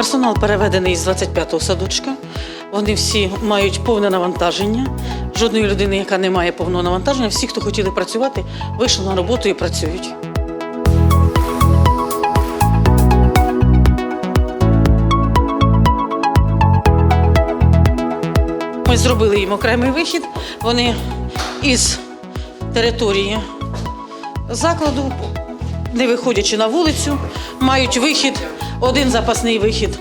Персонал переведений з 25-го садочка. Вони всі мають повне навантаження. Жодної людини, яка не має повного навантаження, всі, хто хотіли працювати, вийшли на роботу і працюють. Ми зробили їм окремий вихід. Вони із території закладу, не виходячи на вулицю, мають вихід, один запасний вихід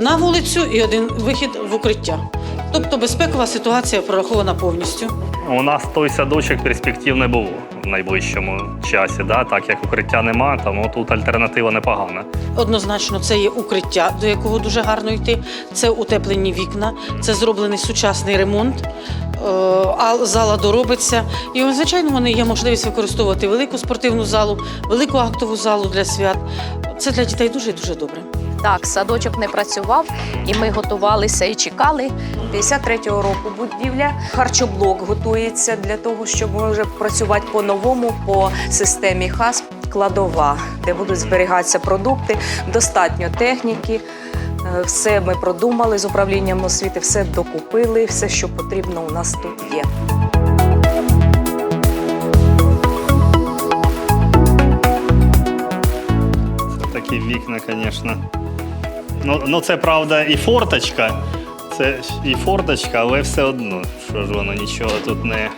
на вулицю і один вихід в укриття. Тобто безпекова ситуація прорахована повністю. У нас той садочок перспектив не було найближчому часі, да? так як укриття нема, тому тут альтернатива непогана. Однозначно, це є укриття, до якого дуже гарно йти. Це утеплені вікна, це зроблений сучасний ремонт. е, А зала доробиться. І, звичайно, вони є можливість використовувати велику спортивну залу, велику актову залу для свят. Це для дітей дуже дуже добре. Так, садочок не працював, і ми готувалися і чекали. 53-го року будівля. Харчоблок готується для того, щоб може працювати по-новому по системі ХАС. Кладова, де будуть зберігатися продукти, достатньо техніки. Е, Все ми продумали з управлінням освіти, все докупили, все, що потрібно, у нас тут є. Такі вікна, звісно. Ну, ну це правда і форточка. Це і форточка, але все одно, що ж воно нічого тут не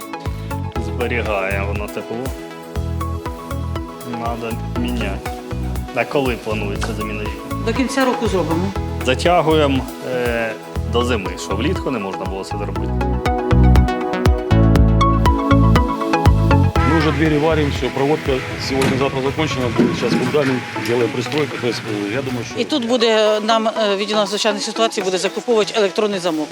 зберігає, воно тепло. Треба міняти. А коли планується заміна вікна? До кінця року зробимо. Затягуємо е, до зими, що влітку не можна було це зробити. Уже двери варим, все, проводка сегодня-завтра закончена, будет сейчас фундамент, делаем пристройку, э, я думаю, что... І тут буде нам е, відділ надзвичайних ситуацій буде закуповувати електронний замок.